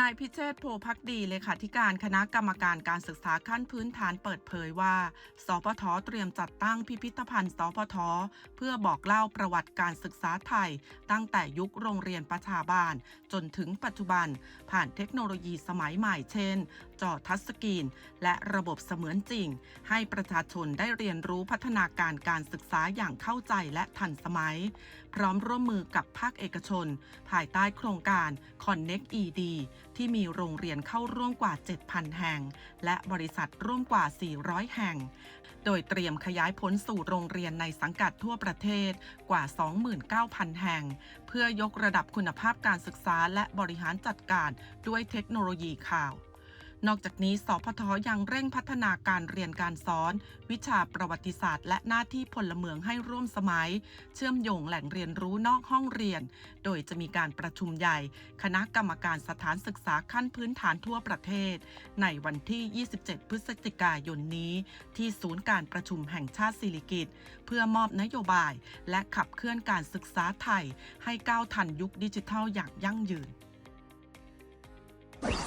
นายพิเชษโพพักดีเลขาธิการคณะกรรมการการศึกษาขั้นพื้นฐานเปิดเผยว่า สพทเตรียมจัดตั้งพิพิธภัณฑ์ สพทเพื่อบอกเล่าประวัติการศึกษาไทย ตั้งแต่ยุคโรงเรียนประชาบาล จนถึงปัจจุบัน ผ่านเทคโนโลยีสมัยใหม่เช่น จอทัชสกรีน และระบบเสมือนจริง ให้ประชาชนได้เรียนรู้พัฒนาการการศึกษาอย่างเข้าใจและทันสมัย พร้อมร่วมมือกับภาคเอกชน ภายใต้โครงการ Connect ED ที่มีโรงเรียนเข้าร่วมกว่า 7,000 แห่ง และบริษัทร่วมกว่า 400 แห่ง โดยเตรียมขยายผลสู่โรงเรียนในสังกัดทั่วประเทศกว่า 29,000 แห่ง เพื่อยกระดับคุณภาพการศึกษาและบริหารจัดการด้วยเทคโนโลยีข่าว นอกจากนี้สพทยังเร่งพัฒนาการเรียนการสอน วิชาประวัติศาสตร์ และหน้าที่พลเมืองให้ร่วมสมัย เชื่อมโยงแหล่งเรียนรู้นอกห้องเรียน โดยจะมีการประชุมใหญ่ คณะกรรมการสถานศึกษาขั้นพื้นฐานทั่วประเทศ ในวันที่ 27 พฤศจิกายนนี้ ที่ศูนย์การประชุมแห่งชาติศิริกิตเพื่อมอบนโยบาย และขับเคลื่อนการศึกษาไทย ให้ก้าวทันยุคดิจิทัลอย่างยั่งยืน